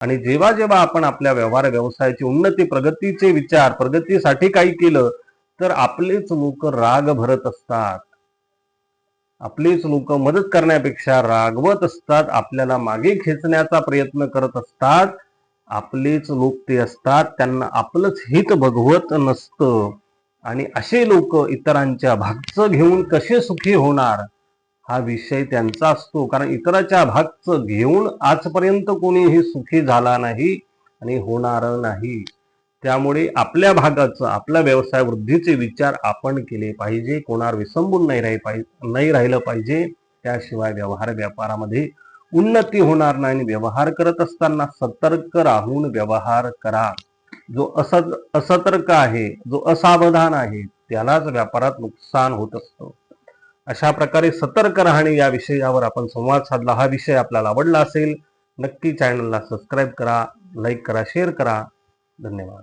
आणि जेव्हा जेव्हा आपण आपल्या व्यवहार व्यवसायाची उन्नती प्रगतीचे विचार प्रगतीसाठी काही केलं तर आपलेच लोक राग भरत असतात. आपलेच लोक मदत करण्यापेक्षा रागवत असतात आपल्याला मागे खेचण्याचा प्रयत्न करत असतात. आपलेच लोक ते असतात त्यांना आपलंच हित बघवत नसतं. आणि असे लोक इतरांच्या भागचं घेऊन कसे सुखी होणार? हा विषय त्यांचा असतो. कारण इतराच्या भागचं घेऊन आजपर्यंत कोणीही सुखी झाला नाही आणि होणार नाही. त्यामुळे आपल्या भागाचं आपल्या व्यवसाय वृद्धीचे विचार आपण केले पाहिजे. कोणावर विसंबून नाही राही पाहिजे नाही राहिलं पाहिजे. त्याशिवाय व्यवहार व्यापारामध्ये उन्नती होणार नाही आणि व्यवहार करत असताना सतर्क राहून व्यवहार करा. जो असत असतर्क आहे जो असावधान आहे त्यालाच व्यापारात नुकसान होत असतं. अशा प्रकारे सतर्क राहणे या विषयावर आपण संवाद साधला. हा विषय आपल्याला आवडला असेल नक्की चॅनलला सबस्क्राईब करा लाईक करा शेअर करा. धन्यवाद.